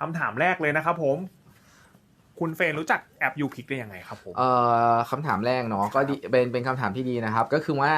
คำถามแรกเลยนะครับผม คุณเฟนรู้จักแอปยูพิกได้ยังไงครับผม เอ่อคำถามแรกเนาะก็ดีเป็นเป็นคำถามที่ดีนะครับ ก็คือว่า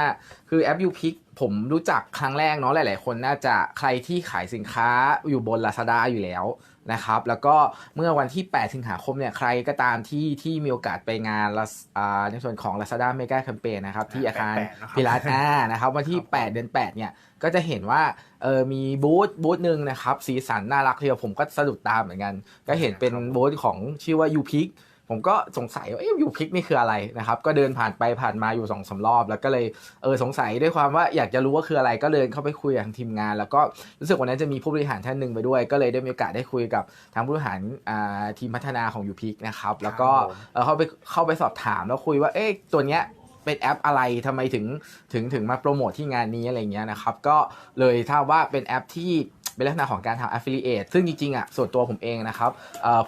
คือแอปยูพิก ผมรู้จักครั้งแรกเนาะหลาย ๆ คนน่าจะใครที่ขายสินค้าอยู่บน Lazada อยู่แล้วนะครับ แล้วก็เมื่อวันที่ 8 สิงหาคมเนี่ยใครก็ตามที่ที่มีโอกาสไปงาน Laz- อ่าในส่วนของ Lazada Mega Campaign นะครับ ที่อาคาร88นะครับพิลาท่านะครับวันที่ครับผม8เดือน 8 เนี่ยก็จะเห็นว่าเออมีบูธบูธหนึ่งนะครับ สีสันน่ารักทีเดียวผมก็สะดุดตาเหมือนกัน ก็เห็นเป็นบูธของชื่อว่า u p i c ผมก็สงสัยว่าเอ๊ะยูพิกนี่คืออะไรนะครับ ก็เดินผ่านไปผ่านมาอยู่สองสารอบ แล้วก็เลยเออสงสัยด้วยความว่าอยากจะรู้ว่าคืออะไรก็เลยเข้าไปคุยกับทางทีมงาน แล้วก็รู้สึกวันนั้นจะมีผู้บริหารท่านหนึ่งไปด้วย ก็เลยได้มีโอกาสได้คุยกับทางผู้บริหารอ่าทีมพัฒนาของยูพิกนะครับ แล้วก็ครับผมเออเข้าไปเข้าไปสอบถามแล้วคุยว่าเอ๊ะตัวเนี้ยเป็นแอปอะไรทำไมถึงถึงถึงมาโปรโมทที่งานนี้อะไรเงี้ยนะครับ ก็เลยทราบว่าเป็นแอปที่ เป็นลักษณะของการทำ affiliate ซึ่งจริงๆอะส่วนตัวผมเองนะครับ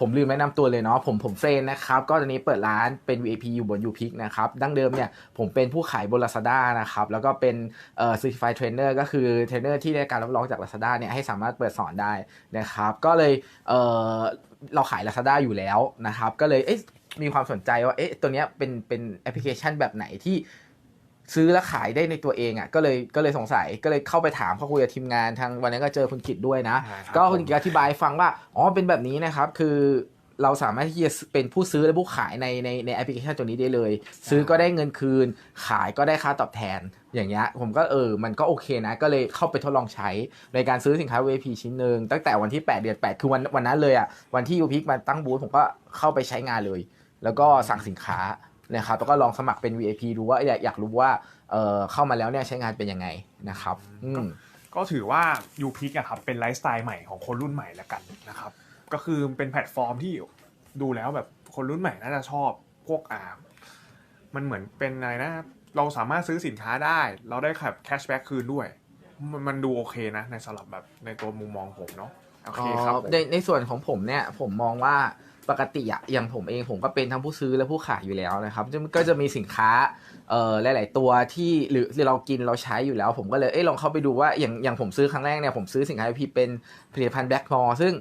ผมลืมแนะนำตัวเลยเนาะผมผมเฟรนนะครับก็ตอนนี้เปิดร้านเป็น VIP อยู่บน u p i c นะครับดั้งเดิมเนี่ยผมเป็นผู้ขายบน Lazada นะครับแล้วก็เป็นเอ่อ certified trainer ก็คือเทรนเนอร์ที่ได้การรับรองจาก Lazada เนี่ยให้สามารถเปิดสอนได้นะครับก็เลยเออเราขาย Lazada อยู่แล้วนะครับก็เลยเอ๊ะมีความสนใจว่าเอ๊ะตัวเนี้ยเป็นเป็นแอปพลิเคชันแบบไหนที่ ซื้อและขายได้ในตัวเองอะก็เลยก็เลยสงสัยก็เลยเข้าไปถามเข้าคุยกับทีมงานทางวันนั้นก็เจอคุณกิตด้วยนะใช่ครับก็คุณกิตอธิบายให้ฟังว่าอ๋อเป็นแบบนี้นะครับคือเราสามารถที่จะเป็นผู้ซื้อและผู้ขายในในในแอปพลิเคชันตัวนี้ได้เลย ซื้อก็ได้เงินคืน ขายก็ได้ค่าตอบแทน อย่างเงี้ยผมก็เออ มันก็โอเคนะ ก็เลยเข้าไปทดลองใช้ในการซื้อสินค้า VP ชิ้นหนึ่งตั้งแต่วันที่ 8 เดือน 8 คือวันวันนั้นเลยอะวันที่ยูพิกมาตั้งบูธผมก็เข้าไปใช้งานเลย แล้วก็สั่งสินค้า นะครับแล้วก็ลองสมัครเป็น VIP ดูว่าอยากอยากรู้ว่าเออเข้ามาแล้วเนี่ยใช้งานเป็นยังไงนะครับอืมก็ถือว่ายูพิกอะครับเป็นไลฟ์สไตล์ใหม่ของคนรุ่นใหม่แล้วกันนะครับก็คือเป็นแพลตฟอร์มที่ดูแล้วแบบคนรุ่นใหม่น่าจะชอบพวกอ่ามันเหมือนเป็นอะไรนะ เราสามารถซื้อสินค้าได้ เราได้แบบแคชแบ็กคืนด้วยมันมันดูโอเคนะในสำหรับแบบในตัวมุมมองผมเนาะโอเคครับผมในในส่วนของผมเนี่ยผมมองว่า ปกติอะอย่างผมเองผมก็เป็นทั้งผู้ซื้อและผู้ขายอยู่แล้วนะครับก็จะมีสินค้าเอ่อหลาย ๆ ตัวที่หรือเรากินเราใช้อยู่แล้ว ผมก็เลยเอ้ลองเข้าไปดูว่าอย่างอย่างผมซื้อครั้งแรกเนี่ยผมซื้อสินค้าพีเป็นผลิตภัณฑ์แบล็กมอซึ่ง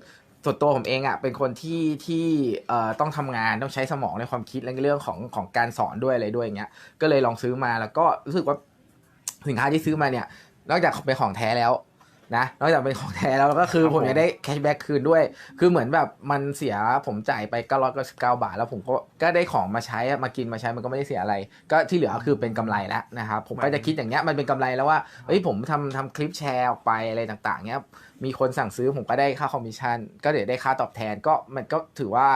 ส่วนตัวผมเองอะเป็นคนที่ที่เอ่อต้องทำงานต้องใช้สมองในความคิดและเรื่องของของการสอนด้วยอะไรด้วยอย่างเงี้ยก็เลยลองซื้อมาแล้วก็รู้สึกว่าสินค้าที่ซื้อมาเนี่ยนอกจากเป็นของแท้แล้ว นะนอกจากเป็นของแท้แล้วก็คือครับผมผมยังได้แคชแบ็กคืนด้วย คือเหมือนแบบมันเสียผมจ่ายไป999บาท แล้วผมก็ก็ได้ของมาใช้อะมากินมาใช้มันก็ไม่ได้เสียอะไร ก็ที่เหลือคือเป็นกำไรแล้วนะครับผมก็จะคิดอย่างเงี้ยมันเป็นกำไรแล้วว่าเฮ้ยผมทำทำคลิปแชร์ออกไปอะไรต่างๆเงี้ยมีคนสั่งซื้อผมก็ได้ค่าคอมมิชชั่น ก็เดี๋ยวได้ค่าตอบแทนก็มันก็ถือว่า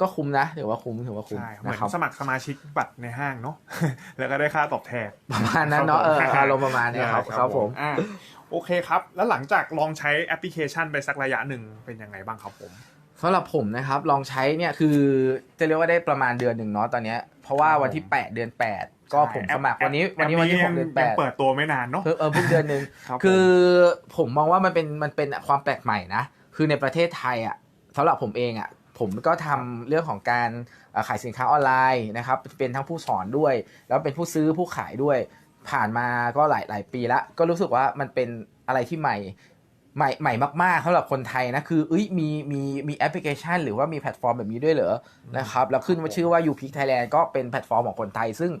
ก็คุ้มนะถือว่าคุ้มถือว่าคุ้มใช่เหมือนะครับนสมัครสมาชิกบัตรในห้างเนาะแล้วก็ได้ค่าตอบแทนประมาณนั้นเนาะเออครับผมอารมณ์ประมาณเนี้ยครับครับผมอ่า โอเคครับ แล้วหลังจากลองใช้แอปพลิเคชันไปสักระยะหนึ่งเป็นยังไงบ้างครับผมสำหรับผมนะครับลองใช้เนี่ยคือจะเรียกว่าได้ประมาณเดือนหนึ่งเนาะตอนเนี้ยเพราะว่าวันที่ 8 เดือน 8 ก็ผมสมัครวันนี้วันนี้วันที่6เดือนยังเปิดตัวไม่นานเนาะ8เพิ่งเออเพิ่งเดือนหนึ่งครับผมคือผมมองว่ามันเป็นมันเป็นความแปลกใหม่นะคือในประเทศไทยอะสำหรับผมเองอะผมก็ทำเรื่องของการเอ่อขายสินค้าออนไลน์นะครับเป็นทั้งผู้สอนด้วย แล้วเป็นผู้ซื้อผู้ขายด้วย ผ่านมาก็หลายหลายปีละก็รู้สึกว่ามันเป็นอะไรที่ใหม่ใหม่ใหม่มากๆสำหรับคนไทยนะคือเอ้ยมีมีมีแอปพลิเคชัน หรือว่ามีแพลตฟอร์มแบบนี้ด้วยเหรอนะครับแล้วขึ้นมาชื่อว่า u p i c Thailand ก็เป็นแพลตฟอร์มของคนไทย ซึ่ง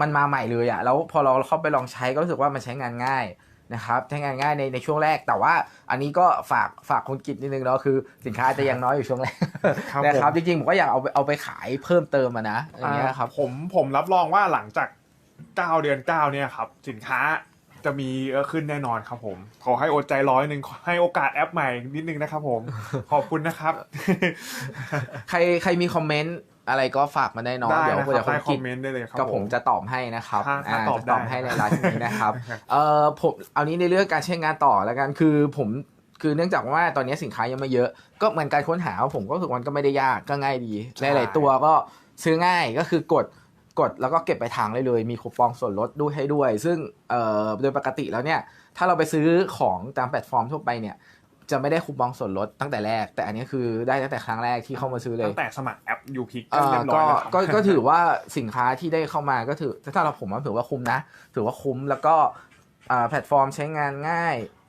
มันมาใหม่เลยอะแล้วพอเราเข้าไปลองใช้ก็รู้สึกว่ามันใช้งานง่ายนะครับใช้งานง่ายในในช่วงแรก แต่ว่าอันนี้ก็ฝากฝากคุณกิตนิดนึงเนาะคือสินค้าอาจจะยังน้อยอยู่ช่วงแรกครับนะครับผมจริงๆผมก็อยากเอาไปเอาไปขายเพิ่มเติมอะนะอย่างเงี้ยครับผมผมรับรองว่าหลังจาก 9 เดือน 9 เนี่ยครับ สินค้าจะมีเออขึ้นแน่นอนครับผม ขอให้อดใจร้อยหนึ่งขอให้โอกาสแอปใหม่นิดนึงนะครับผม ขอบคุณนะครับ ใครใครมีคอมเมนต์อะไรก็ฝากมาได้เนาะได้เดี๋ยวนะคเดี๋รัยบวคุใต้ณคอกิมตเมนต์ได้เลยครับก็ผมผจะตอบให้นะครับถ้าถ้าอ่าตอบจะตอบได้ให้ในไลน์นี้นะครับเอ่อผมเอานี้ในเรื่องการใช้งานต่อแล้วกันคือผมคือเนื่องจากว่าตอนนี้สินค้ายังไม่เยอะ ก็เหมือนการค้นหาผมก็รู้สึกมันก็ไม่ได้ยากก็ง่ายดีใช่หลายๆตัวก็ซื้อง่ายก็คือกด กดแล้วก็เก็บไปทางเลยเลย มีคูปองส่วนลดด้วยให้ด้วย ซึ่งเอ่อโดยปกติแล้วเนี่ย ถ้าเราไปซื้อของตามแพลตฟอร์มทั่วไปเนี่ย จะไม่ได้คูปองส่วนลดตั้งแต่แรก แต่อันนี้คือได้ตั้งแต่ครั้งแรกที่เข้ามาซื้อเลยตั้งแต่สมัครแอปยูพิกเอ่อเรียบร้ก็อยแล้วครับก็ก็ถือว่าสินค้าที่ได้เข้ามาก็ถือถ้าเราผมว่าถือว่าคุ้มนะ ถือว่าคุ้มแล้วก็อ่าแพลตฟอร์มใช้งานง่ายเอ่อ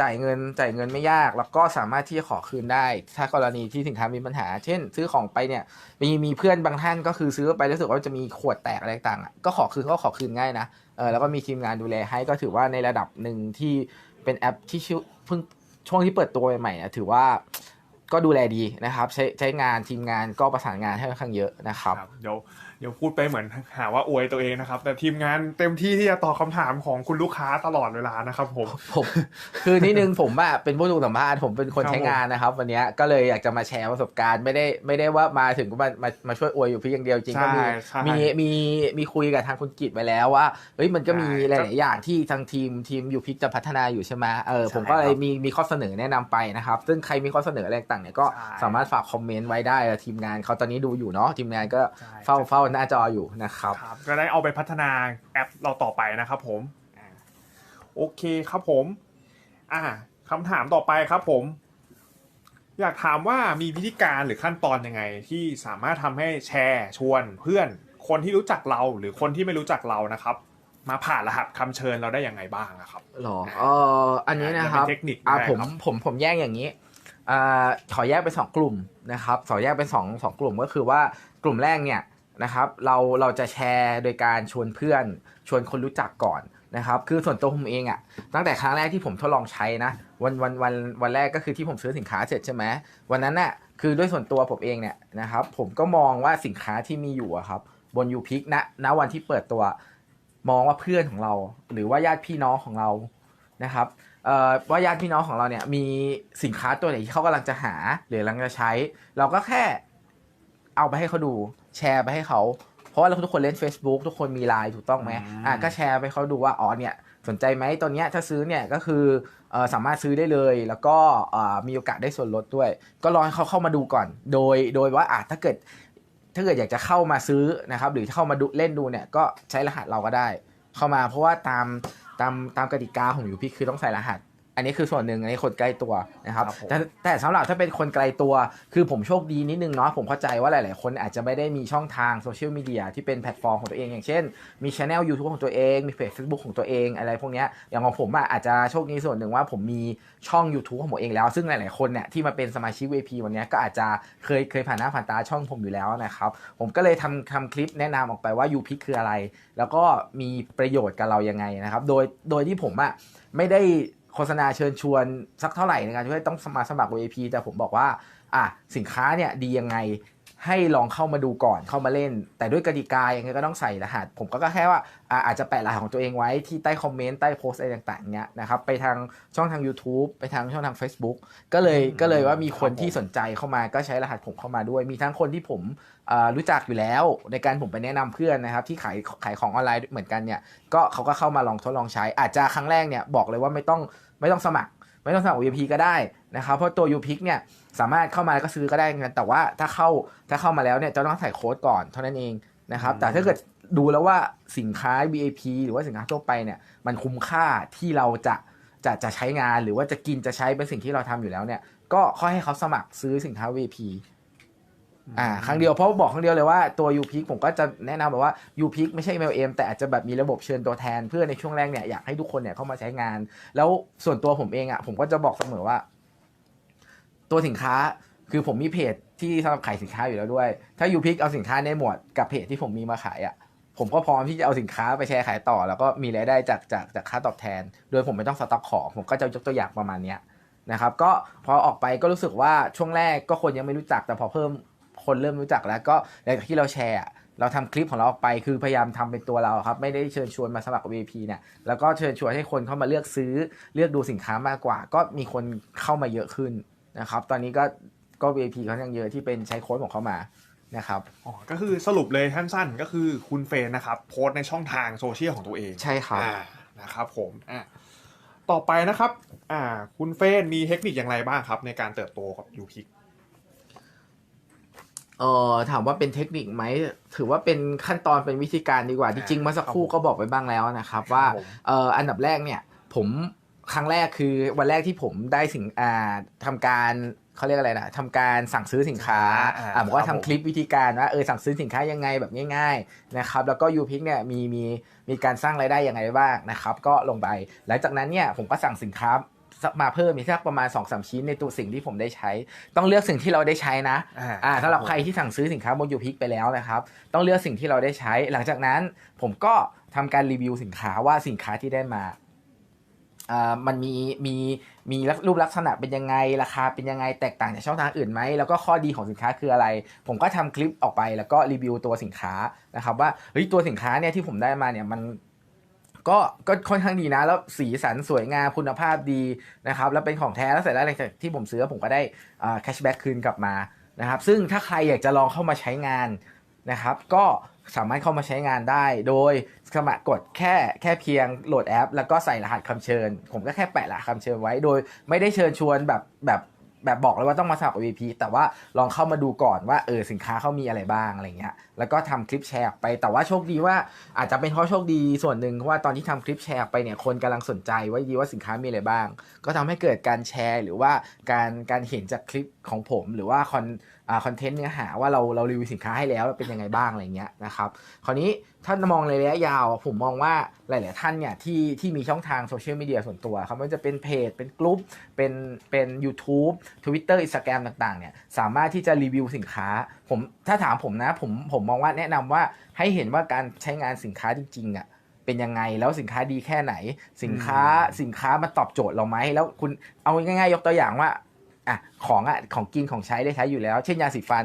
จ่ายเงินจ่ายเงินไม่ยาก แล้วก็สามารถที่จะขอคืนได้ ถ้ากรณีที่สินค้ามีปัญหา เช่น ซื้อของไปเนี่ยมีมีเพื่อนบางท่านก็คือซื้อไปรู้สึกว่าจะมีขวดแตกอะไรต่างๆก็ขอคืนก็ขอคืนง่ายนะเออแล้วก็มีทีมงานดูแลให้ก็ถือว่าในระดับหนึ่งที่เป็นแอปที่ชื่อเพิ่งช่วงที่เปิดตัวใหม่ๆอะถือว่าก็ดูแลดีนะครับ ใช้ใช้งานทีมงานก็ประสานงานให้ค่อนข้างเยอะนะครับครับเดี๋ยว เดี๋ยวพูดไปเหมือนหาว่าอวยตัวเองนะครับ แต่ทีมงานเต็มที่ที่จะตอบคำถามของคุณลูกค้าตลอดเวลานะครับผมผมคือนิดนึงผมอะเป็นผู้ถูกสัมภาษณ์ผมเป็นคนครับใช้งานนะครับ วันเนี้ยก็เลยอยากจะมาแชร์ประสบการณ์ไม่ได้ไม่ได้ว่ามาถึงก็มามามาช่วยอวยอยู่เพียงอย่างเดียวจริงก็มีใช่ใช่มีมีมีคุยกับทางคุณกิตไปแล้วว่าเฮ้ยมันก็มีใช่หลายๆอย่างที่ทางทีมทีมยูพิกจะพัฒนาอยู่ใช่ไหมเออใช่ผมก็เลคยรับมีมีข้อเสนอแนะนำไปนะครับ ซึ่งใครมีข้อเสนออะไรต่างๆเนี่ยก็ใช่สามารถฝากคอมเมนต์ไว้ได้ทีมงานเขาตอนนี้ดูอยู่เนาะทีมงานก็ใช่เฝ้าเฝ้าหน้าจออยู่นะครับครับ ก็ได้เอาไปพัฒนาแอปเราต่อไปนะครับผมอ่าโอเคครับผม อ่าคำถามต่อไปครับผม อยากถามว่ามีวิธีการหรือขั้นตอนยังไง ที่สามารถทำให้แชร์ชวนเพื่อนคนที่รู้จักเราหรือคนที่ไม่รู้จักเรานะครับ มาผ่านรหัสคำเชิญเราได้ยังไงบ้างอะครับหรอเอออันนี้นะครับเป็นเทคนิคอ่าได้ผมครับผมผมแยกอย่างนี้อ่าขอแยกเป็นสองกลุ่มนะครับขอแยกเป็นสองสองกลุ่มก็คือว่ากลุ่มแรกเนี่ย นะครับเราเราจะแชร์โดยการชวนเพื่อนชวนคนรู้จักก่อนนะครับคือส่วนตัวผมเองอะ่ะตั้งแต่ครั้งแรกที่ผมทดลองใช้นะวันวันวันวันแรกก็คือที่ผมซื้อสินค้าเสร็จใช่ไหมวันนั้นน่ะคือด้วยส่วนตัวผมเองเนี่ยนะครับผมก็มองว่าสินค้าที่มีอยู่ครับบนยูพิกณณวันที่เปิดตัวมองว่าเพื่อนของเรา หรือว่าญาติพี่น้องของเรานะครับเอ่อว่าญาติพี่น้องของเราเนี่ยมีสินค้าตัวไหนที่เขากำลังจะหาหรือกำลังจะใช้ เราก็แค่เอาไปให้เขาดู แชร์ไปให้เขาเพราะว่าเราทุกคนเล่น Facebook ทุกคนมีไลน์ถูกต้องไหมอืมอะก็แชร์ไปเขาดูว่าอ๋อเนี่ยสนใจไหมตัวเนี้ยถ้าซื้อเนี่ยก็คือเออสามารถซื้อได้เลย แล้วก็เอ่อมีโอกาสได้ส่วนลดด้วย ก็รอให้เขาเข้ามาดูก่อน โดยโดยว่าอะถ้าเกิดถ้าเกิดอยากจะเข้ามาซื้อนะครับ หรือเข้ามาดูเล่นดูเนี่ยก็ใช้รหัสเราก็ได้ เข้ามาเพราะว่าตามตามตามกติกาของยูพีคือต้องใส่รหัส อันนี้คือส่วนหนึ่งอันนี้คนใกล้ตัวนะครับครับผมแต่แต่สำหรับถ้าเป็นคนไกลตัว คือผมโชคดีนิดนึงเนาะผมเข้าใจว่าหลาย ๆ คนอาจจะไม่ได้มีช่องทางโซเชียลมีเดียที่เป็นแพลตฟอร์มของตัวเอง อย่างเช่น มีช anel YouTube ของตัวเอง มีเพจ Facebook ของตัวเองอะไรพวกเนี้ยอย่างของผมอะอาจจะโชคดีส่วนหนึ่งว่าผมมีช่อง YouTube ของผมเองแล้ว ซึ่งหลาย ๆ คนเนี่ยที่มาเป็นสมาชิก VP วันเนี้ยก็อาจจะเคยเคยผ่านหน้าผ่านตาช่องผมอยู่แล้วนะครับผมก็เลยทำทำคลิปแนะนำออกไปว่า UPick คืออะไร แล้วก็มีประโยชน์กับเรายังไงนะครับโดยโดยที่ผมอะไม่ได้ โฆษณาเชิญชวนสักเท่าไหร่ในการที่ต้องมาสมัคร VIP แต่ผมบอกว่าอะสินค้าเนี่ยดียังไง ให้ลองเข้ามาดูก่อนเข้ามาเล่น แต่ด้วยกติกายังไงก็ต้องใส่รหัส ผมก็แค่ว่าอะอาจจะแปะรหัสของตัวเองไว้ที่ใต้คอมเมนต์ใต้โพสต์อะไรต่างๆเนี้ยนะครับไปทางช่องทาง YouTube ไปทางช่องทาง Facebook ก็เลยอืมก็เลยว่ามีคนครับผมที่สนใจเข้ามาก็ใช้รหัสผมเข้ามาด้วย มีทั้งคนที่ผมเอ่อรู้จักอยู่แล้ว ในการผมไปแนะนำเพื่อนนะครับที่ขายขายของออนไลน์เหมือนกันเนี่ยก็เขาก็เข้ามาลองทดลองใช้ อาจจะครั้งแรกเนี่ยบอกเลยว่าไม่ต้องไม่ต้องสมัคร ไม่ต้องสมัคร VIP ก็ได้นะครับเพราะตัว UPick เนี่ย สามารถเข้ามาแล้วก็ซื้อก็ได้เหมือนกันแต่ว่าถ้าเข้าถ้าเข้ามาแล้วเนี่ยจะต้องใส่โค้ดก่อนเท่านั้นเองนะครับอืมแต่ถ้าเกิดดูแล้วว่าสินค้า VIP หรือว่าสินค้าทั่วไปเนี่ย มันคุ้มค่าที่เราจะจะจะใช้งานหรือว่าจะกินจะใช้เป็นสิ่งที่เราทำอยู่แล้วเนี่ย ก็ค่อยให้เขาสมัครซื้อสินค้า VIP อ่าครั้งเดียวเพราะบอกครั้งเดียวเลยว่าตัว u p i c ผมก็จะแนะนำแบบว่า u p i c ไม่ใช่ MLM แต่อาจจะแบบมีระบบเชิญตัวแทน เพื่อในช่วงแรกเนี่ยอยากให้ทุกคนเนี่ยเข้ามาใช้งาน แล้วส่วนตัวผมเองอะผมก็จะบอกเสมอว่า ตัวสินค้าคือผมมีเพจที่สำหรับขายสินค้าอยู่แล้วด้วย ถ้า u p i c เอาสินค้าในหมวดกับเพจที่ผมมีมาขายอะ ผมก็พร้อมที่จะเอาสินค้าไปแชร์ขายต่อ แล้วก็มีรายได้จากจากจากค่าตอบแทน โดยผมไม่ต้องสต็อกของ ผมก็จะยกตัวอย่างประมาณเนี้ยนะครับ ก็พอออกไปก็รู้สึกว่าช่วงแรกก็คนยังไม่รู้จัก แต่พอเพิ่มคนเริ่มรู้จักแล้วก็หลังจากที่เราแชร์เราทำคลิปของเราออกไปคือพยายามทำเป็นตัวเราครับ ไม่ได้เชิญชวนมาสมัคร VP เนี่ยแล้วก็เชิญชวนให้คนเข้ามาเลือกซื้อเลือกดูสินค้ามากกว่า ก็มีคนเข้ามาเยอะขึ้น นะครับ ตอนนี้ก็ก็ VIP เขายังเยอะที่เป็นใช้โค้ดของเขามานะครับอ๋อก็คือสรุปเลยสั้นๆ ก็คือคุณเฟรนนะครับ โพสต์ในช่องทางโซเชียลของตัวเองใช่ครับอ่านะครับผมอะต่อไปนะครับอ่าคุณเฟรนมีเทคนิคอย่างไรบ้างครับ ในการเติบโตกับยูพิกเออถามว่าเป็นเทคนิคไหมถือว่าเป็นขั้นตอนเป็นวิธีการดีกว่าจริงๆเมื่อสักครู่ก็บอกไปบ้างแล้วนะครับ ว่าครับผมเอ่ออันดับแรกเนี่ย ผม ครั้งแรกคือวันแรกที่ผมได้สิ่งอ่าทำการเขาเรียกอะไรนะทำการสั่งซื้อสินค้าอ่าอ่าผมก็ครับผมทำคลิปวิธีการว่าเออสั่งซื้อสินค้ายังไงแบบง่ายๆนะครับแล้วก็ยูพิกเนี่ยมีมีมีการสร้างรายได้ยังไงบ้างนะครับก็ลงไป หลังจากนั้นเนี่ยผมก็สั่งสินค้ามาเพิ่มมีสักประมาณ2อสชิ้นในตัวสิ่งที่ผมได้ใช้ ต้องเลือกสิ่งที่เราได้ใช้นะอ่าอ่าสำหรับใครที่สั่งซื้อสินค้าบนยูพิกไปแล้วนะครับ ต้องเลือกสิ่งที่เราได้ใช้ หลังจากนั้นผมก็ทำการรีวิวสินค้าว่าสินค้าที่ได้มาอ่า มันมีมีมีรูปลักษณะเป็นยังไงราคาเป็นยังไงแตกต่างจากช่องทางอื่นไหมแล้วก็ข้อดีของสินค้าคืออะไร ผมก็ทำคลิปออกไปแล้วก็รีวิวตัวสินค้านะครับว่าเฮ้ยตัวสินค้าเนี่ยที่ผมได้มาเนี่ยมันก็ก็ค่อนข้างดีนะ แล้วสีสันสวยงามคุณภาพดีนะครับแล้วเป็นของแท้แล้วเสร็จแล้วหลังจากที่ผมซื้อผมก็ได้แคชแบ็กคืนกลับมานะครับซึ่งถ้าใครอยากจะลองเข้ามาใช้งาน นะครับ ก็สามารถเข้ามาใช้งานได้ โดยสมัครกดแค่แค่เพียงโหลดแอป แล้วก็ใส่รหัสคำเชิญ ผมก็แค่แปะรหัสคำเชิญไว้ โดยไม่ได้เชิญชวนแบบแบบแบบบอกเลยว่าต้องมาสมัคร VP แต่ว่าลองเข้ามาดูก่อนว่าเออสินค้าเขามีอะไรบ้างอะไรเงี้ย แล้วก็ทำคลิปแชร์ไป แต่ว่าโชคดีว่าอาจจะเป็นเพราะโชคดีส่วนหนึ่งเพราะว่าตอนที่ทำคลิปแชร์ไปเนี่ยคนกำลังสนใจว่าดีว่าสินค้ามีอะไรบ้าง ก็ทำให้เกิดการแชร์หรือว่าการการเห็นจากคลิปของผม หรือว่าคอน คอนเทนต์เนื้อหาว่าเราเรารีวิวสินค้าให้แล้วเป็นยังไงบ้างอะไรเงี้ยนะครับคราวนี้ถ้ามองในระยะยาวผมมองว่าหลาย ๆ ท่านเนี่ยที่ที่มีช่องทางโซเชียลมีเดียส่วนตัวครับไม่ว่าจะเป็นเพจ เป็นกลุ่มเป็นเป็น YouTube Twitter Instagram ต่าง ๆ เนี่ยสามารถที่จะรีวิวสินค้าผมถ้าถามผมนะผมผมมองว่าแนะนำว่าให้เห็นว่าการใช้งานสินค้าจริง ๆอะเป็นยังไงแล้วสินค้าดีแค่ไหน สินค้าสินค้ามันตอบโจทย์เราไหมแล้วคุณเอาง่ายๆ ยกตัวอย่างว่า อะของอะของกินของใช้ได้ใช้อยู่แล้ว เช่นยาสีฟัน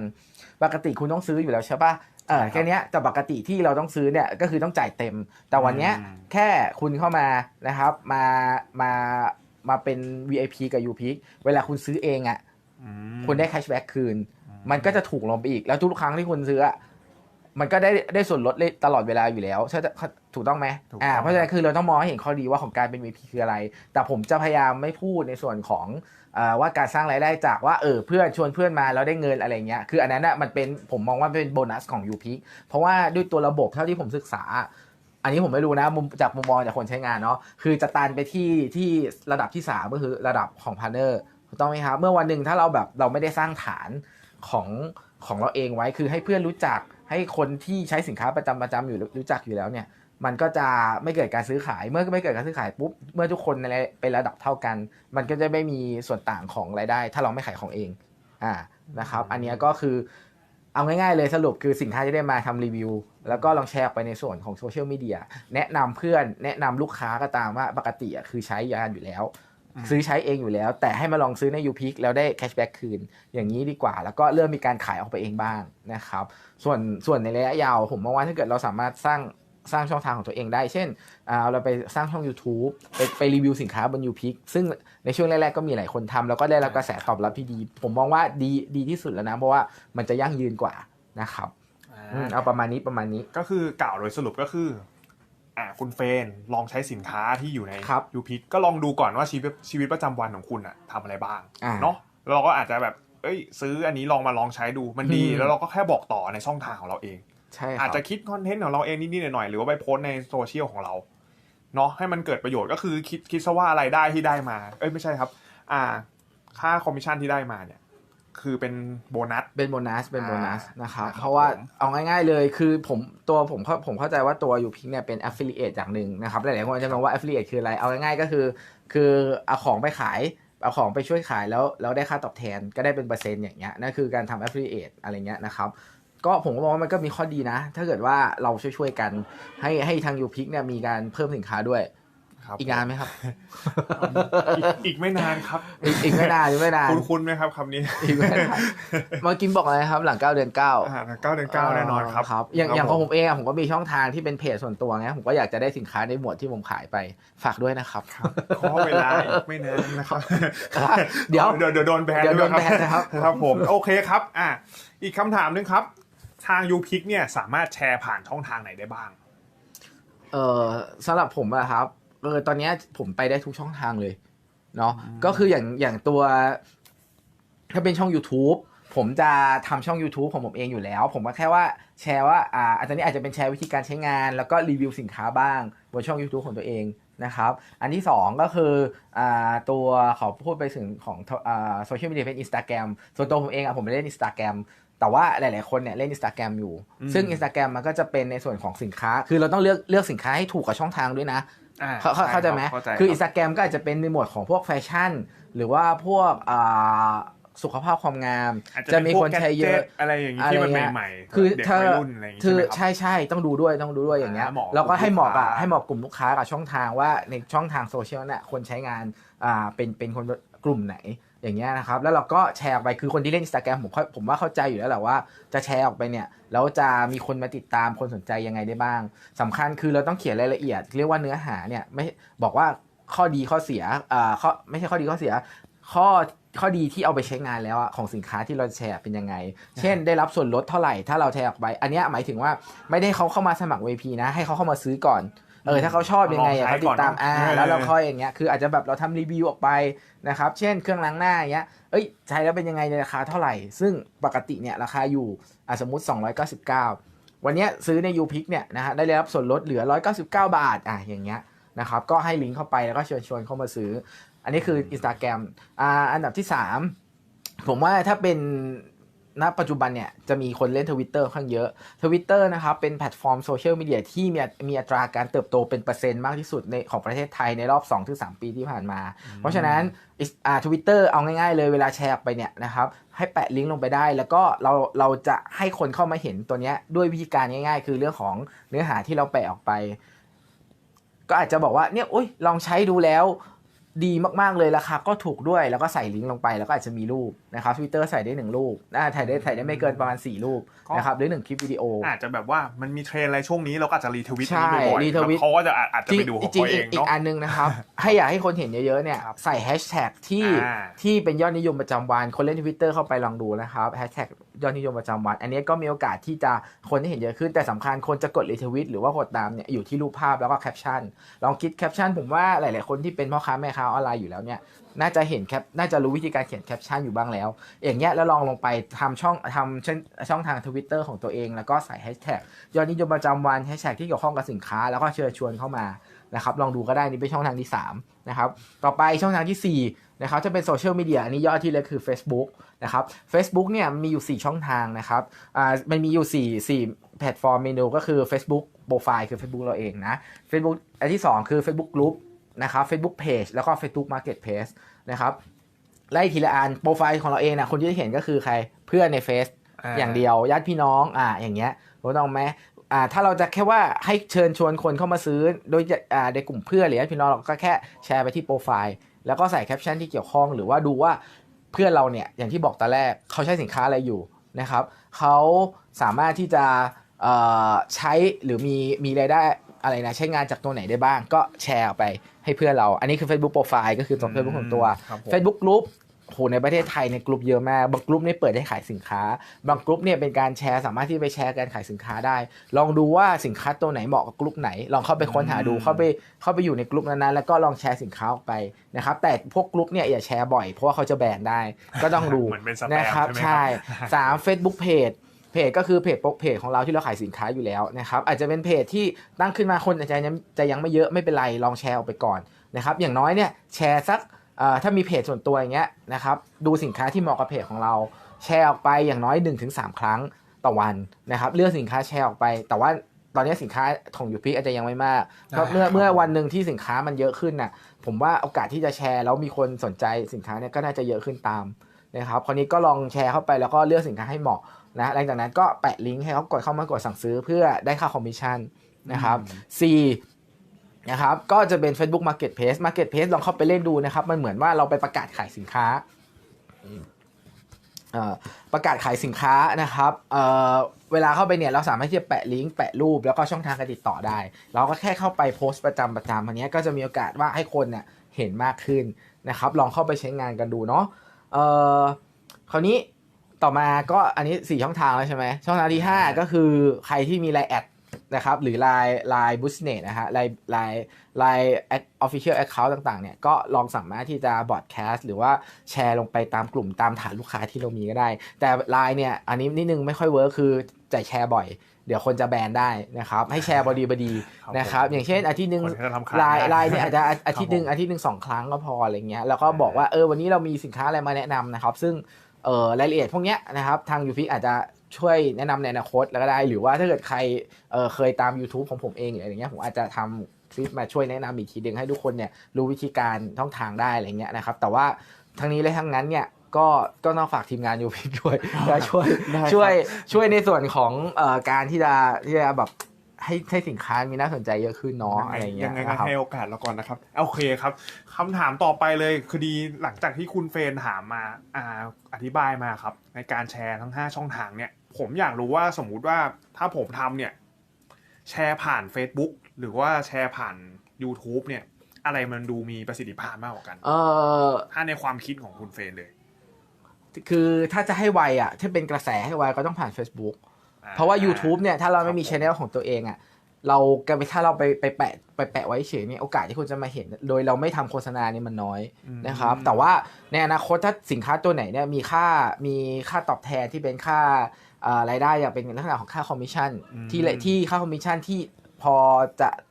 ปกติคุณต้องซื้ออยู่แล้วใช่ปะเออใช่ครับแค่เนี้ยแต่ปกติที่เราต้องซื้อเนี่ยก็คือต้องจ่ายเต็ม แต่วันเนี้ยอืมแค่คุณเข้ามานะครับ มามามาเป็น VIP กับ u p i c เวลาคุณซื้อเองอะอืมคุณได้แคชแบ็กคืน มันก็จะถูกลงไปอีกแล้วทุกครั้งที่คุณซื้ออะมันก็ได้ได้ส่วนลดเลยตลอดเวลาอยู่แล้วใช่ ถูกต้องไหมถูกต้องอ่าเพราะฉะนั้นคือเราต้องมองให้เห็นข้อดีว่าของการเป็น VP คืออะไร แต่ผมจะพยายามไม่พูดในส่วนของอ่าว่าการสร้างรายได้จากว่าเออเพื่อนชวนเพื่อนมาแล้วได้เงินอะไรเงี้ยคืออันนั้นอะมันเป็นผมมองว่าเป็นโบนัสของ u p i c เพราะว่าด้วยตัวระบบเท่าที่ผมศึกษา อันนี้ผมไม่รู้นะมุมจากมุมมองจากคนใช้งานเนาะคือจะตันไปที่ที่ระดับที่สามก็คือระดับของพาร์เนอร์ถูกต้องไหมครับเมื่อวันหนึ่งถ้าเราแบบเราไม่ได้สร้างฐานของของเราเองไว้คือให้เพื่อนรู้จักให้คนที่ใช้สินค้าประจำประจำอยู่รู้จักอยู่แล้วเนี่ย มันก็จะไม่เกิดการซื้อขาย เมื่อไม่เกิดการซื้อขายปุ๊บ เมื่อทุกคนในเป็นระดับเท่ากัน มันก็จะไม่มีส่วนต่างของรายได้ ถ้าเราไม่ขายของเอง อ่า นะครับ อันเนี้ยก็คือเอาง่ายๆเลยสรุปคือสินค้าที่ได้มาทำรีวิว แล้วก็ลองแชร์ออกไปในส่วนของโซเชียลมีเดีย แนะนำเพื่อน แนะนำลูกค้าก็ตามว่าปกติอะคือใช้ยานอยู่แล้ว ซื้อใช้เองอยู่แล้ว แต่ให้มาลองซื้อในยูพิกแล้วได้แคชแบ็กคืน อย่างนี้ดีกว่า แล้วก็เริ่มมีการขายออกไปเองบ้างนะครับ ส่วนส่วนในระยะยาวผมมองว่าถ้าเกิดเราสามารถสร้าง สร้างช่องทางของตัวเองได้ เช่นอ่าเราไปสร้างช่อง YouTube ไปไปรีวิวสินค้าบนยูพิกซึ่งในช่วงแรกๆก็มีหลายคนทำแล้วก็ได้รับกระแสตอบรับที่ดี ผมมองว่าดีดีที่สุดแล้วนะ เพราะว่ามันจะยั่งยืนกว่านะครับอืมเอาประมาณนี้ประมาณนี้ก็คือกล่าวโดยสรุปก็คืออ่าคุณเฟรนลองใช้สินค้าที่อยู่ในครับยูพิกก็ลองดูก่อนว่าชีวิตชีวิตประจำวันของคุณอะทำอะไรบ้างอ่าเนาะแล้วเราก็อาจจะแบบเอ้ย ซื้ออันนี้ลองมาลองใช้ดูมันดีอืมแล้วเราก็แค่บอกต่อในช่องทางของเราเอง ใช่คอารัจบจะคิดคอนเทนต์ของเราเองนิดๆหน่อยๆหรือว่าไปโพสต์ในโซเชียลของเราเนาะให้มันเกิดประโยชน์ก็คือคิดคิดซะว่าอะไรายได้ที่ได้มา เอ้ยไม่ใช่ครับ อ่า ค่าคอมมิชชั่นที่ได้มาเนี่ย คือเป็นโบนัสเป็นโบนัสเป็นโบนัสอ่านนะครับนะครับเพราะว่าผมเอาง่าย ๆ เลยคือผมตัวผมเข้าผมเข้าใจว่าตัวยูพิงเนี่ยเป็น affiliate อย่างหนึ่งนะครับหลายๆคนจะมองว่า affiliate คืออะไรเอาง่ายๆก็คือ คือเอาของไปขายเอาของไปช่วยขายแล้วแล้วได้ค่าตอบแทนก็ได้เป็นเปอร์เซ็นต์อย่างเงี้ยนั่นคือการทำ affiliate อะไรเงี้ยนะครับ ก็ผมก็มองว่ามันก็มีข้อดีนะ ถ้าเกิดว่าเราช่วยๆกัน ให้ให้ทางยูพิกเนี่ยมีการเพิ่มสินค้าด้วยครับอีกนานไหมครับ อีกอีกไม่นานครับอีกอีกไม่นานอีกไม่นาน คุณคุณไหมครับคำนี้อีกไม่นานเมื่อกี้บอกอะไรนะครับ หลังเก้าเดือนเก้าอ่าเก้าเดือนเก้าแน่นอนครับครับ อย่างอย่างคขรัองบผมเองอะผมก็มีช่องทางที่เป็นเพจส่วนตัวไงผมก็อยากจะได้สินค้าในหมวดที่ผมขายไปฝากด้วยนะครับขอเวลาอีกไม่นานนะครับ เดี๋ยวเดี๋ยวเดี๋ยวโดนแบนเดี๋ยวโดนครัแบนนะครับครับผมโอเคครับ อะอีกคำถามหนึงครับ ทางยูพิกเนี่ยสามารถแชร์ผ่านช่องทางไหนได้บ้าง เออสำหรับผมอะครับเออตอนเนี้ยผมไปได้ทุกช่องทางเลยเนาะก็คืออย่างอย่างตัว ถ้าเป็นช่อง YouTube ผมจะทำช่อง YouTube ของผมเองอยู่แล้ว ผมก็แค่ว่าแชร์ว่าอ่าอันนี้อาจจะเป็นแชร์วิธีการใช้งาน แล้วก็รีวิวสินค้าบ้างบนช่อง YouTube ของตัวเองนะครับ อันที่สองก็คืออ่าตัวขอพูดไปถึงของโซเชียลมีเดียเป็น Instagram ส่วนตัวผมเองอะผมไม่เล่น Instagram แต่ว่าหลาย ๆ คนเนี่ยเล่น Instagram อยู่อืมซึ่ง Instagram มันก็จะเป็นในส่วนของสินค้า คือเราต้องเลือกเลือกสินค้าให้ถูกกับช่องทางด้วยนะอ่าเขาเขาช่เข้าใจไหมรับเข้าใจคือรับอินสตาแกรมก็อาจจะเป็นในหมวดของพวกแฟชั่น หรือว่าพวกอ่าสุขภาพความงามอาจจะเป็มีพวกคนใช้เยอะ gadget อะไรอย่างนี้อะไรที่มันเงี้ยใหม่ๆคือเด็กถ้าวัยรุ่นอะไรอย่างนี้คือใช่ไหมครับใช่ใช่ต้องดูด้วยต้องดูด้วยอย่างเงี้ยอ่าเหมาะกับแล้วก็ให้เหมาะกับลูกค้าให้เหมาะกลุ่มลูกค้ากับช่องทางว่าในช่องทางโซเชียลเนี่ยคนใช้งานอ่าเป็นเป็นคนกลุ่มไหน อย่างเงี้ยนะครับ แล้วเราก็แชร์ออกไปคือคนที่เล่นอินสตาแกรมผมผมว่าเข้าใจอยู่แล้วแหละว่าจะแชร์ออกไปเนี่ยแล้วจะมีคนมาติดตามคนสนใจยังไงได้บ้างสำคัญคือเราต้องเขียนรายละเอียด เรียกว่าเนื้อหาเนี่ยไม่บอกว่าข้อดีข้อเสียอ่าข้อไม่ใช่ข้อดีข้อเสีย ข้อข้อดีที่เอาไปใช้งานแล้วอะของสินค้าที่เราแชร์เป็นยังไง เช่น ได้รับส่วนลดเท่าไหร่ถ้าเราแชร์ออกไป อันนี้หมายถึงว่าไม่ได้เขาเข้ามาสมัคร VP นะ ให้เขาเข้ามาซื้อก่อน เออถ้าเขาชอบยังไงอะลองใช้เขาติดตามก่อนเนอะอ่าเออแล้วเราค่อยอย่างเงี้ยคืออาจจะแบบเราทำรีวิวออกไปนะครับเช่นเครื่องล้างหน้าอย่างเงี้ยเอ้ยใช้แล้วเป็นยังไงในราคาเท่าไหร่ ซึ่งปกติเนี่ยราคาอยู่อะสมมุติ 299 วันเนี้ยซื้อใน u p i c เนี่ยนะฮะได้รับส่วนลดเหลือ 199 บาทอะอย่างเงี้ยนะครับก็ให้ลิงก์เข้าไปแล้วก็เชิญชวนเข้ามาซื้อ อันนี้คือ Instagram อ่าอันดับที่ 3 ผมว่าถ้าเป็น ณปัจจุบันเนี่ยจะมีคนเล่นทวิตเตอร์ค่อนข้างเยอะ Twitter นะครับเป็นแพลตฟอร์มโซเชียลมีเดียที่มีมีอัตราการเติบโตเป็นเปอร์เซ็นต์มากที่สุดในของประเทศไทยในรอบ 2-3 ปีที่ผ่านมา เพราะฉะนั้นอ่าทวิตเตอร์เอาง่ายๆเลยเวลาแชร์ไปเนี่ยนะครับให้แปะลิงก์ลงไปได้ แล้วก็เราเราจะให้คนเข้ามาเห็นตัวเนี้ยด้วยวิธีการง่าย ๆ คือเรื่องของเนื้อหาที่เราแปะออกไป ก็อาจจะบอกว่าเนี่ยอุ้ยลองใช้ดูแล้วดีมากๆเลยราคาก็ถูกด้วยแล้วก็ใส่ลิงก์ลงไปแล้วก็อาจจะมีรูปนะครับทวิตเตอร์ใส่ได้หนึ่งรูปน่าถ่ายได้ถ่ายได้ไม่เกินประมาณ 4 รูปก็นะครับหรือหนึ่งคลิปวิดีโอ อาจจะแบบว่ามันมีเทรนด์อะไรช่วงนี้เราก็อาจจะรีทวิตใช่นี้บ่อยๆรีทวิตแล้วเขาก็จะอาจอาจจะจริไปงดูของจริงเขาๆเออีกงอีกเนาะอันหนึงนะครับให้อยากให้คนเห็นเยอะๆเนี่ยครับใส่แฮชแท็กที่อ่าที่เป็นยอดนิยมประจำวัน คนเล่นทวิตเตอร์เข้าไปลองดูนะครับแฮชแท็กยอดนิยมประจำวัน อันนี้ก็มีโอกาสที่จะคนที่เห็นเยอะขึ้นแต่สำคัญคนจะกดรีทวิตหรือว่ากดตามเนี่ยอยู่ที่รูปภาพแล้วก็แคปชั่นลองคิดแคปชั่นผมว่าหลาย ๆ คนที่เป็นพ่อค้าแม่ค้าออนไลน์อยู่แล้วเนี่ย น่าจะเห็นแคปน่าจะรู้วิธีการเขียนแคปชั่นอยู่บ้างแล้ว อย่างเงี้ยแล้วลองลงไปทำช่องทำช่องช่องทางทวิตเตอร์ของตัวเอง แล้วก็ใส่แฮชแท็กยอดนิยมประจำวันแฮชแท็กที่เกี่ยวข้องกับสินค้า แล้วก็เชิญชวนเข้ามานะครับลองดูก็ได้นี่เป็นช่องทางที่3นะครับต่อไปช่องทางที่4นะครับจะเป็นโซเชียลมีเดียอันนี้ยอดที่เล็กคือ Facebook นะครับ Facebook เนี่ยมีอยู่ 4 ช่องทางนะครับอ่ามันมีอยู่ 4 4แพลตฟอร์มเมนูก็คือ Facebook Profile คือ Facebook เราเองนะ Facebook อันที่ 2 คือ Facebook Group นะครับ Facebook Page แล้วก็ Facebook Marketplace นะครับไล่ทีละอันโปรไฟล์ของเราเองนะคนที่จะเห็นก็คือใครเพื่อนในเฟซอ่าอย่างเดียวญาติพี่น้องอ่าอย่างเงี้ยรู้ต้องไหมอ่าถ้าเราจะแค่ว่าให้เชิญชวนคนเข้ามาซื้อโดยจะอ่าในกลุ่มเพื่อนหรือญาติพี่น้องเราก็แค่แชร์ไปที่โปรไฟล์ แล้วก็ใส่แคปชั่นที่เกี่ยวข้องหรือว่าดูว่าเพื่อนเราเนี่ยอย่างที่บอกตอนแรกเขาใช้สินค้าอะไรอยู่นะครับเขาสามารถที่จะเอ่อใช้หรือมีมีรายได้อะไรนะใช้งานจากตัวไหนได้บ้าง ก็แชร์ออกไป ให้เพื่อนเรา อันนี้คือ Facebook Profile ก็คือตัว Facebook ของตัวครับผม Facebook กลุ่มโหในประเทศไทยในยกลุ่มเยอะมาก บางกลุ่มเนี่ยเปิดให้ขายสินค้า บางกลุ่มเนี่ยเป็นการแชร์สามารถที่ไปแชร์การขายสินค้าได้ ลองดูว่าสินค้าตัวไหนเหมาะกับกลุ่มไหน ลองเข้าไปค้นหาดูอืมเข้าไปเข้าไปอยู่ในกลุ่มนั้นๆแล้วก็ลองแชร์สินค้าออกไปนะครับแต่พวกกลุ่มเนี่ยอย่าแชร์บ่อยเพราะว่าเขาจะแบนได้ ก็ต้องดูเหมือนเป็นสแปมนะครับใช่ไหมใช่ครับสาม Facebook Page เพจก็คือเพจเพจของเราที่เราขายสินค้าอยู่แล้วนะครับอาจจะเป็นเพจที่ตั้งขึ้นมาคนอาจจะยังจะยังไม่เยอะไม่เป็นไรลองแชร์ออกไปก่อนนะครับอย่างน้อยเนี่ยแชร์สักเอ่อถ้ามีเพจส่วนตัวอย่างเงี้ยนะครับดูสินค้าที่เหมาะกับเพจของเราแชร์ออกไปอย่างน้อย 1-3 ครั้งต่อวันนะครับเลือกสินค้าแชร์ออกไป แต่ว่าตอนนี้สินค้าของยูพิกอาจจะยังไม่มากเพราะเมื่อครับเมื่อวันหนึ่งที่สินค้ามันเยอะขึ้นน่ะผมว่าโอกาสที่จะแชร์แล้วมีคนสนใจสินค้าเนี่ยก็น่าจะเยอะขึ้นตามนะครับคราวนี้ก็ลองแชร์เข้าไปแล้วก็เลือกสินค้าให้เหมาะ นะหลังจากนั้นก็แปะลิงก์ให้เขากดเข้ามากดสั่งซื้อเพื่อได้ค่าคอมมิชชั่นนะครับ C นะครับก็จะเป็น Facebook Marketplace Marketplace ลองเข้าไปเล่นดูนะครับ มันเหมือนว่าเราไปประกาศขายสินค้าเอ่อประกาศขายสินค้านะครับเอ่อเวลาเข้าไปเนี่ยเราสามารถที่จะแปะลิงก์แปะรูปแล้วก็ช่องทางการติดต่อได้ เราก็แค่เข้าไปโพสต์ประจำประจำอันเนี้ยก็จะมีโอกาสว่าให้คนเนี่ยเห็นมากขึ้นนะครับ ลองเข้าไปใช้งานกันดูเนาะเอ่อคราวนี้ ต่อมาก็อันนี้ 4 ช่องทางแล้วใช่ไหมช่องทางที่ 5 ก็คือใครที่มีไลน์แอดนะครับ หรือไลน์ไลน์บุสเนตนะฮะไลน์ไลน์ไลน์แอดออฟฟิเชียลแอคเคาท์ต่างๆเนี่ยก็ลองสามารถที่จะบอดแคสต์หรือว่าแชร์ลงไปตามกลุ่มตามฐานลูกค้าที่เรามีก็ได้ แต่ไลน์เนี่ย อันนี้นิดนึงไม่ค่อยเวิร์คคือจะแชร์บ่อยเดี๋ยวคนจะแบนได้นะครับ ให้แชร์บอดีบดีครับนะครับ อย่างเช่นอาทิตย์หนึ่งคนที่จะทำขายลายได้ลายเนี่ยอาจจะอาอาทิตย์หนึ่งครับผมอาทิตย์หนึ่งสองครั้งก็พออะไรเงี้ยแล้วก็บอกว่าเออวันนี้เรามีสินค้าอะไรมาแนะนำนะครับ ซึ่ง เออรายละเอียดพวกเนี้ยนะครับทางยูพิอาจจะช่วยแนะนำในอนาคตแล้วก็ได้ หรือว่าถ้าเกิดใครเออเคยตาม YouTube ของผมเองหรืออะไรเงี้ยผมอาจจะทำฟิตมาช่วยแนะนำอีกทีดึงให้ทุกคนเนี่ยรู้วิธีการท่องทางได้อะไรเงี้ยนะครับแต่ว่าทั้งนี้และทั้งนั้นเนี่ยก็ก็ต้องฝากทีมงานยูพิกด้วยและช่วยได้ครับช่วยช่วยในส่วนของเอ่อการที่จะที่จะแบบ ให้ให้สินค้ามีน่าสนใจเยอะขึ้นเนาะอะไรเงี้ยัยงไงก็นะครับให้โอกาสเราก่อนนะครับโอเคครับคำถามต่อไปเลยคือดีหลังจากที่คุณเฟรนถามมาอ่าอธิบายมาครับ ในการแชร์ทั้ง 5 ช่องทางเนี่ย ผมอยากรู้ว่าสมมุติว่าถ้าผมทำเนี่ย แชร์ผ่าน Facebook หรือว่าแชร์ผ่าน YouTube เนี่ย อะไรมันดูมีประสิทธิภาพมากกว่ากัน เออถ้าในความคิดของคุณเฟรนเลย คือถ้าจะให้ไวอะ ถ้าเป็นกระแสให้ไวก็ต้องผ่าน Facebook อ่ เพราะว่า YouTube เนี่ยถ้าเราไม่มีครับผมช anel ของตัวเองอะเราก็ไปถ้าเราไปไปแปะไปแปะไว้เฉยเนี่ยโอกาสที่คุณจะมาเห็น โดยเราไม่ทำโฆษณานี่มันน้อยอืมนะครับ แต่ว่าในอนาคตถ้าสินค้าตัวไหนเนี่ยมีค่ามีค่าตอบแทนที่เป็นค่าเอ่อรายได้อย่างเป็นลักษณะของค่าคอมมิชชั่นอืมที่ละที่ค่าคอมมิชชั่นที่พอจะอ่า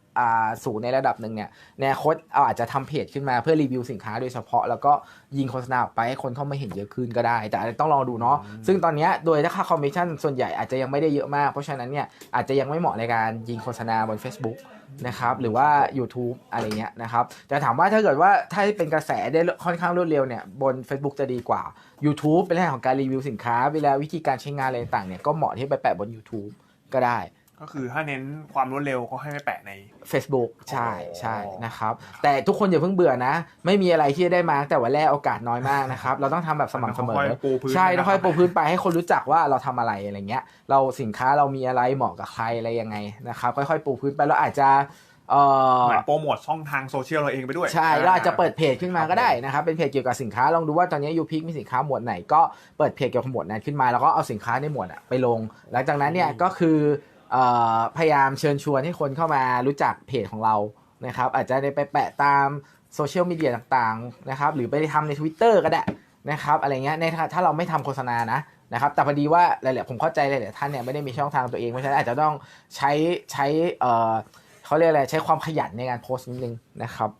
สูงในระดับหนึ่งเนี่ยในอนาคตเอาอาจจะทำเพจขึ้นมาเพื่อรีวิวสินค้าโดยเฉพาะ แล้วก็ยิงโฆษณาออกไปให้คนเข้ามาเห็นเยอะขึ้นก็ได้ แต่อันนี้ต้องลองดูเนาะซึ่งตอนเนี้ยโดยถ้าค่าคอมมิชชั่นส่วนใหญ่อาจจะยังไม่ได้เยอะมาก เพราะฉะนั้นเนี่ยอาจจะยังไม่เหมาะในการยิงโฆษณาบน Facebook นะครับหรือว่า YouTube อะไรเงี้ยนะครับแต่ถามว่าถ้าเกิดว่าถ้าเป็นกระแสได้ค่อนข้างรวดเร็วเนี่ยบน Facebook จะดีกว่า YouTube เป็นเรื่องของการรีวิวสินค้า เวลาวิธีการใช้งานอะไรต่างๆเนี่ยก็เหมาะที่ไปแปะบน YouTube ก็ได้ ก็คือถ้าเน้นความรวดเร็วก็ให้ไปแปะใน Facebook ใช่ใช่อ๋อนะครับ แต่ทุกคนอย่าเพิ่งเบื่อนะ ไม่มีอะไรที่จะได้มาตั้งแต่วันแรกโอกาสน้อยมากนะครับ เราต้องทำแบบสม่ำเสมอค่อยๆปูพื้นใช่นะครับต้องค่อยปูพื้นไปให้คนรู้จักว่าเราทำอะไรอะไรเงี้ย เราสินค้าเรามีอะไรเหมาะกับใครอะไรยังไงนะครับ ค่อยๆปูพื้นไปแล้วอาจจะเอ่อเหมือนโปรโมทช่องทางโซเชียลเราเองไปด้วย ใช่เราอาจจะเปิดเพจขึ้นมาก็ได้นะครับ เป็นเพจเกี่ยวกับสินค้า ลองดูว่าตอนนี้ยูพิกมีสินค้าหมวดไหน ก็เปิดเพจเกี่ยวกับหมวดนั้นขึ้นมา แล้วก็เอาสินค้าในหมวดอะไปลง หลังจากนั้นเนี่ยก็คือเอ่อ พยายามเชิญชวนให้คนเข้ามารู้จักเพจของเรานะครับ อาจจะไปแปะตามโซเชียลมีเดียต่างๆนะครับ หรือไปทำใน Twitter ก็ได้นะครับอะไรเงี้ยในถ้าเราไม่ทำโฆษณานะนะครับ แต่พอดีว่าหลายๆผมเข้าใจหลายๆท่านเนี่ยไม่ได้มีช่องทางตัวเองเพราะฉะนั้นอาจจะต้องใช้ใช้เขาเรียกอะไรใช้ความขยันในการโพสต์นิดนึงนะครับ